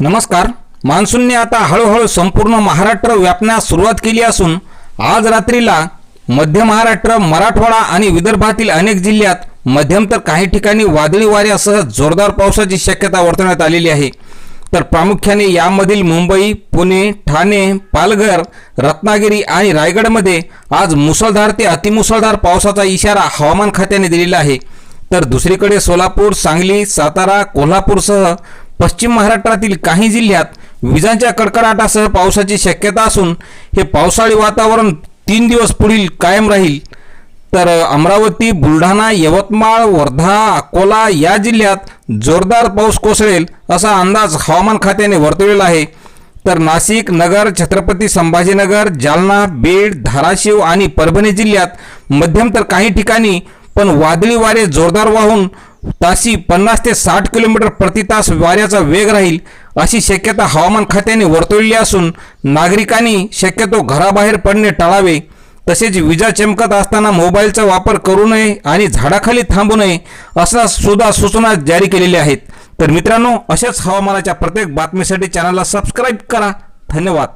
नमस्कार. मान्सूनने आता हळूहळू संपूर्ण महाराष्ट्र व्यापण्यास सुरुवात केली असून आज रात्रीला मध्य महाराष्ट्र मराठवाडा आणि विदर्भातील अनेक जिल्ह्यात मध्यम तर काही ठिकाणी वादळी वाऱ्यासह जोरदार पावसाची शक्यता वर्तवण्यात आलेली आहे. तर प्रामुख्याने यामधील मुंबई पुणे ठाणे पालघर रत्नागिरी आणि रायगडमध्ये आज मुसळधार ते अतिमुसळधार पावसाचा इशारा हवामान खात्याने दिलेला आहे. तर दुसरीकडे सोलापूर सांगली सातारा कोल्हापूरसह पश्चिम महाराष्ट्रातील काही जिल्ह्यात विजांच्या कडकडाटासह पावसाची शक्यता असून हे पावसाळी वातावरण तीन दिवस पुढील कायम राहील. तर अमरावती बुलढाणा यवतमाळ वर्धा अकोला या जिल्ह्यात जोरदार पाऊस कोसळेल असा अंदाज हवामान खात्याने वर्तवलेला आहे. तर नाशिक नगर छत्रपती संभाजीनगर जालना बीड धाराशिव आणि परभणी जिल्ह्यात मध्यम तर काही ठिकाणी पण वादळी वारे जोरदार वाहून ताशी पन्नास ते साठ किलोमीटर प्रति तास वाऱ्याचा वेग राहील अशी शक्यता हवामान खात्याने वर्तवली असून नागरिकांनी शक्यतो घराबाहेर पडणे टाळावे. तसेच विजा चमकत असताना मोबाईलचा वापर करू नये आणि झाडाखाली थांबू नये असा सुद्धा सूचना जारी केलेल्या आहेत. तर मित्रांनो अशाच हवामानाच्या प्रत्येक बातमीसाठी चॅनलला सबस्क्राईब करा. धन्यवाद.